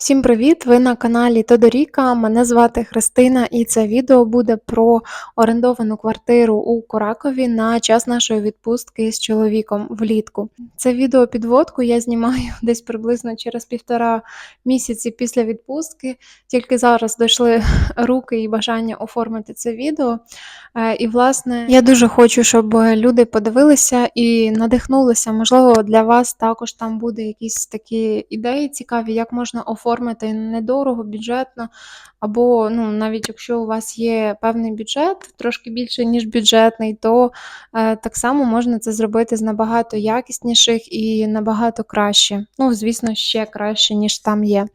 Всім привіт! Ви на каналі Тодоріка. Мене звати Христина, і це відео буде про орендовану квартиру у Коракові на час нашої відпустки з чоловіком влітку. Це відео підводку я знімаю десь приблизно через півтора місяці після відпустки. Tільки зараз дійшли руки і бажання оформити це відео. Е, І, власне, я дуже хочу, щоб люди подивилися і надихнулися. Можливо, для вас також там буде якісь такі ідеї цікаві, як можна оформити недорого, бюджетно, або ну, навіть якщо у вас є певний бюджет, трошки більше, ніж бюджетний, то е, так само можна це зробити з набагато якісніших і набагато краще. Ну, звісно, ще краще, ніж там є.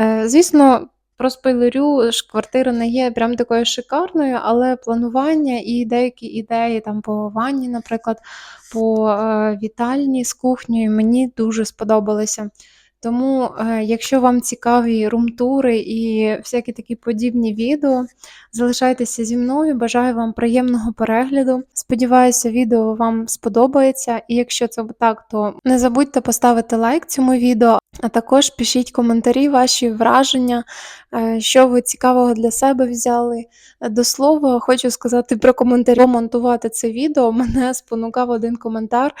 Е, звісно, Проспойлерю, ж квартира не є прям такою шикарною, але планування і деякі ідеї там по ванні, наприклад, по е, вітальні з кухнею мені дуже сподобалися. Тому, е, якщо вам цікаві румтури і всякі такі подібні відео, залишайтеся зі мною. Бажаю вам приємного перегляду. Сподіваюся, відео вам сподобається. І якщо це так, то не забудьте поставити лайк цьому відео, а також пишіть коментарі, ваші враження, е, що ви цікавого для себе взяли. До слова, хочу сказати про коментарі монтувати це відео. Мене спонукав один коментар,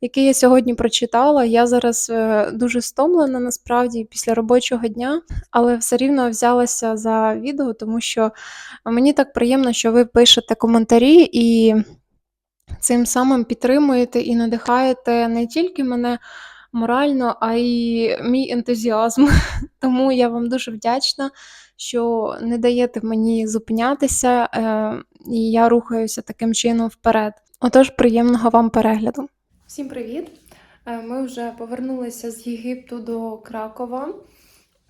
який я сьогодні прочитала. Я зараз е, дуже стомлена насправді після робочого дня, але все рівно взялася за відео, тому що мені так приємно, що ви пишете коментарі і цим самим підтримуєте і надихаєте не тільки мене морально, а й мій ентузіазм. Тому я вам дуже вдячна, що не даєте мені зупинятися, е, і я рухаюся таким чином вперед. Отож, приємного вам перегляду. Всім привіт! Е, Ми вже повернулися з Єгипту до Кракова.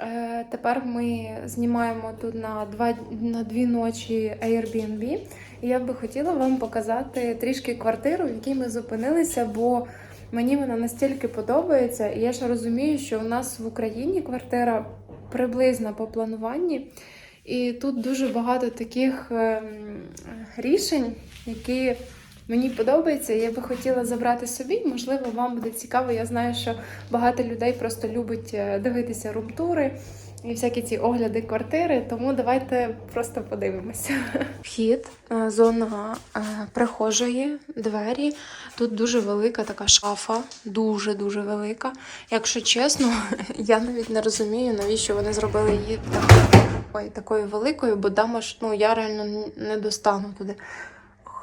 Е, Тепер ми знімаємо тут на, два, на дві ночі Airbnb. І я би хотіла вам показати трішки квартиру, в якій ми зупинилися, бо мені вона настільки подобається. І я ж розумію, що у нас в Україні квартира приблизна по плануванні. І тут дуже багато таких ем, рішень, які мені подобаються. і Я би хотіла забрати собі. Можливо, вам буде цікаво. Я знаю, що багато людей просто любить е, дивитися румтури і всякі ці огляди квартири. Тому давайте просто подивимося. Вхід, е, зона е, прихожої, двері. Тут дуже велика така шафа, дуже дуже велика. Якщо чесно, я навіть не розумію, навіщо вони зробили її так- ой, такою великою, бо дама ж, ну я реально не достану туди.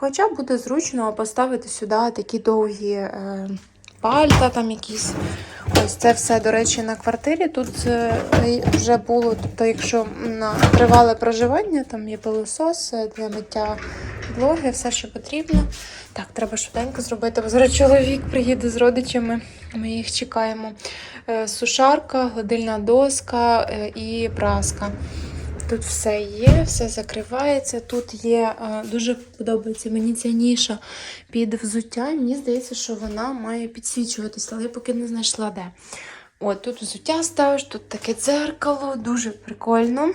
Хоча буде зручно поставити сюди такі довгі е, пальта, там якісь. Ось це все, до речі, на квартирі. Тут е, вже було, тобто, якщо на тривале проживання, там є пилосос е, для миття підлоги, все, що потрібно. Так, треба швиденько зробити, бо зараз чоловік приїде з родичами, ми їх чекаємо. Е, Сушарка, гладильна доска і праска. Тут все є, все закривається. Тут є е, дуже подобається мені ця ніша під взуття. Мені здається, що вона має підсвічуватися, але я поки не знайшла де. От тут взуття ставиш, тут таке дзеркало, дуже прикольно.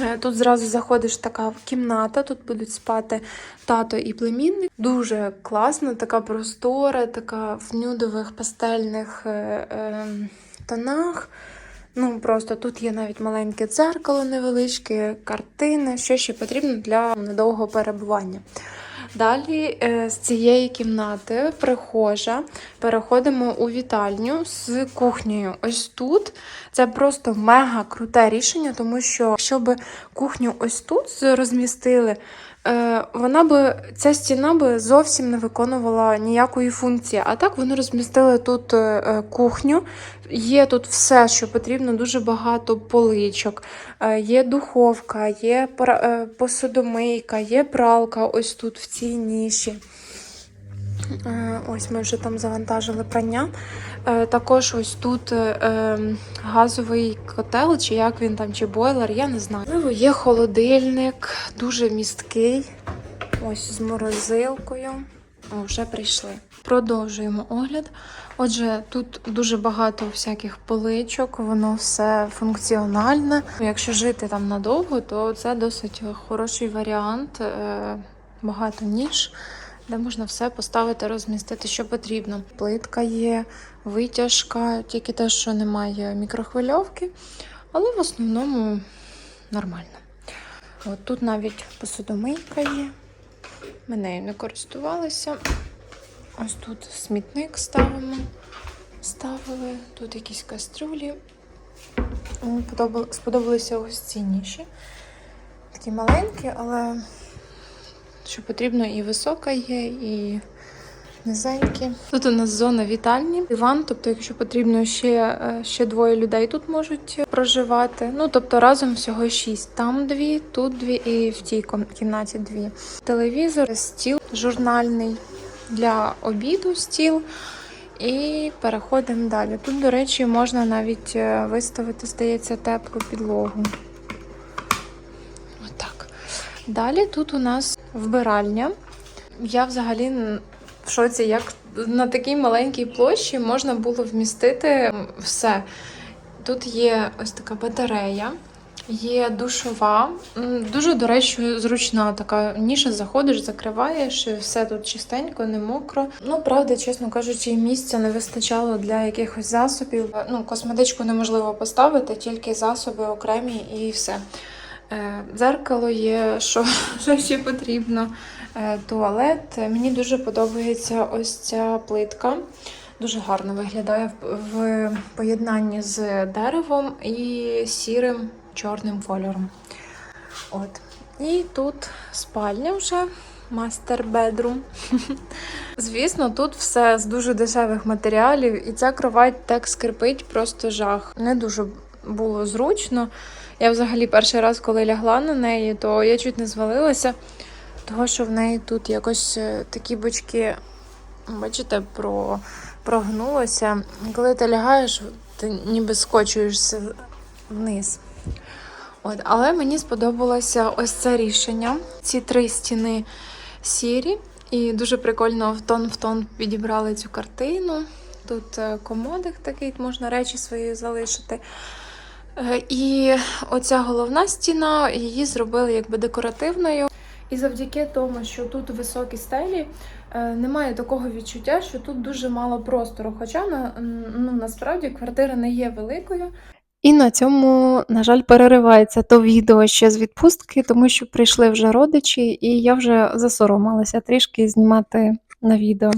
Е, Тут зразу заходиш така кімната, тут будуть спати тато і племінник. Дуже класно, така простора, така в нюдових пастельних е, е, тонах. Ну, просто тут є навіть маленьке дзеркало невеличке, картини, що ще потрібно для недовгого перебування. Далі е, з цієї кімнати прихожа. Переходимо у вітальню з кухнею. Ось тут це просто мега круте рішення, тому що якщо б кухню ось тут розмістили, вона би ця стіна би зовсім не виконувала ніякої функції. А так вони розмістили тут е, е, кухню. Є тут все, що потрібно, дуже багато поличок. Е, Є духовка, є е, посудомийка, є пралка ось тут в цій ніші. Е, Ось ми вже там завантажили прання. Е, Також ось тут е, ем, газовий котел, чи як він там, чи бойлер, я не знаю. Є холодильник, дуже місткий. Ось з морозилкою. О, вже прийшли. Продовжуємо огляд. Отже, тут дуже багато всяких поличок, воно все функціональне. Якщо жити там надовго, то це досить хороший варіант. Багато ніж. Де можна все поставити, розмістити, що потрібно. Плитка є, витяжка, тільки те, що немає мікрохвильовки, але в основному нормально. От тут навіть посудомийка є. Ми нею не користувалися. Ось тут смітник ставимо. Ставили, тут якісь кастрюлі. Сподобалися ось ці ніші. Такі маленькі, але що потрібно, і висока є, і низенькі. Тут у нас зона вітальні, диван, тобто, якщо потрібно ще, е, ще двоє людей тут можуть проживати. Ну, тобто разом всього шість. Там дві, тут дві і в тій кімнаті дві. Телевізор, стіл журнальний для обіду стіл. І переходимо далі. Тут, до речі, можна навіть е, виставити, здається, теплу підлогу. Далі тут у нас вбиральня. Я взагалі в шоці, як на такій маленькій площі можна було вмістити все. Тут є ось така батарея, є душова. Дуже, до речі, зручна така ніша, заходиш, закриваєш, все тут чистенько, не мокро. Ну, правда, чесно кажучи, місця не вистачало для якихось засобів. Ну, косметичку неможливо поставити, тільки засоби окремі і все. Е, Дзеркало є, що, що ще потрібно. Е, Туалет. Мені дуже подобається ось ця плитка. Дуже гарно виглядає в, поєднанні з деревом і сірим чорним кольором. От. І тут спальня вже. Мастер бедрум. Звісно, тут все з дуже дешевих матеріалів, і ця кровать так скрипить, просто жах. Не дуже було зручно. Я взагалі перший раз, коли лягла на неї, то я чуть не звалилася, того що в неї тут якось е, такі бочки, бачите, про, прогнулося. Коли ти лягаєш, ти ніби скочуєшся вниз. От, але мені сподобалося ось це рішення. Ці три стіни сірі, і дуже прикольно в тон в тон підібрали цю картину. Тут е, комодик такий, можна речі свої залишити. Е, І оця головна стіна, її зробили якби декоративною. І завдяки тому, що тут високі стелі, е, немає такого відчуття, що тут дуже мало простору. Хоча на, ну, насправді квартира не є великою. І на цьому, на жаль, переривається то відео ще з відпустки, тому що прийшли вже родичі, і я вже засоромилася трішки знімати на відео.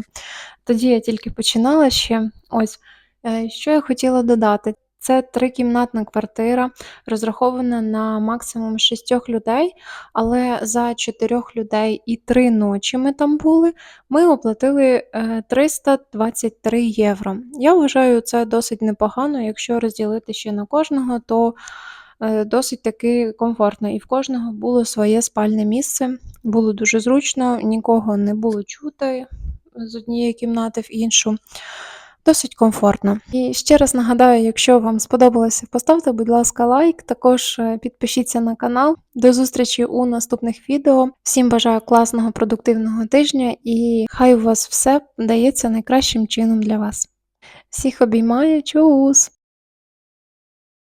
Тоді я тільки починала ще. Ось, е, що я хотіла додати. Це трикімнатна квартира, розрахована на максимум шістьох людей, але за чотирьох людей і три ночі ми там були, ми оплатили е, 323 євро. Я вважаю, це досить непогано. Якщо розділити ще на кожного, то е, досить таки комфортно. І в кожного було своє спальне місце. Було дуже зручно, нікого не було чути з однієї кімнати в іншу. Досить комфортно. І ще раз нагадаю, якщо вам сподобалося, поставте, будь ласка, лайк. Також е, підпишіться на канал. До зустрічі у наступних відео. Всім бажаю класного продуктивного тижня і хай у вас все вдається найкращим чином для вас. Всіх обіймаю, чус!